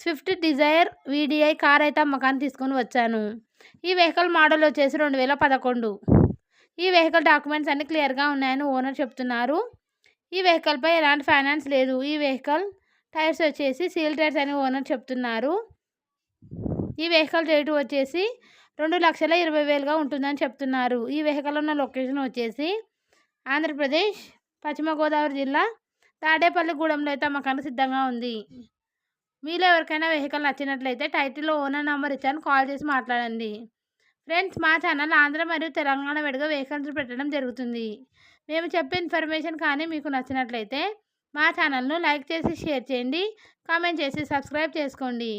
Swift Dzire VDI car అయితే అమ్మకాన్ని తీసుకొని వచ్చాను. ఈ వెహికల్ మోడల్ వచ్చేసి రెండు వేల పదకొండు. ఈ వెహికల్ డాక్యుమెంట్స్ అన్నీ క్లియర్గా ఉన్నాయని ఓనర్ చెప్తున్నారు. ఈ వెహికల్పై ఎలాంటి ఫైనాన్స్ లేదు. ఈ వెహికల్ టైర్స్ వచ్చేసి సీల్ టైర్స్ అని ఓనర్ చెప్తున్నారు. ఈ వెహికల్ రేటు వచ్చేసి రెండు లక్షల ఇరవై వేలుగా ఉంటుందని చెప్తున్నారు. ఈ వెహికల్ ఉన్న లొకేషన్ వచ్చేసి ఆంధ్రప్రదేశ్ పశ్చిమ గోదావరి జిల్లా తాడేపల్లిగూడెంలో అయితే అమ్మకానికి సిద్ధంగా ఉంది. మీలో ఎవరికైనా వెహికల్ నచ్చినట్లయితే టైటిల్లో ఓనర్ నెంబర్ ఇచ్చాను కాల్ చేసి మాట్లాడండి. ఫ్రెండ్స్ మా ఛానల్ ఆంధ్ర మరియు తెలంగాణ విడిగా వెహికల్స్ పెట్టడం జరుగుతుంది. మేము చెప్పే ఇన్ఫర్మేషన్ కానీ మీకు నచ్చినట్లయితే మా ఛానల్ను లైక్ చేసి షేర్ చేయండి. కామెంట్ చేసి సబ్స్క్రైబ్ చేసుకోండి.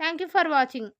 Thank you for watching.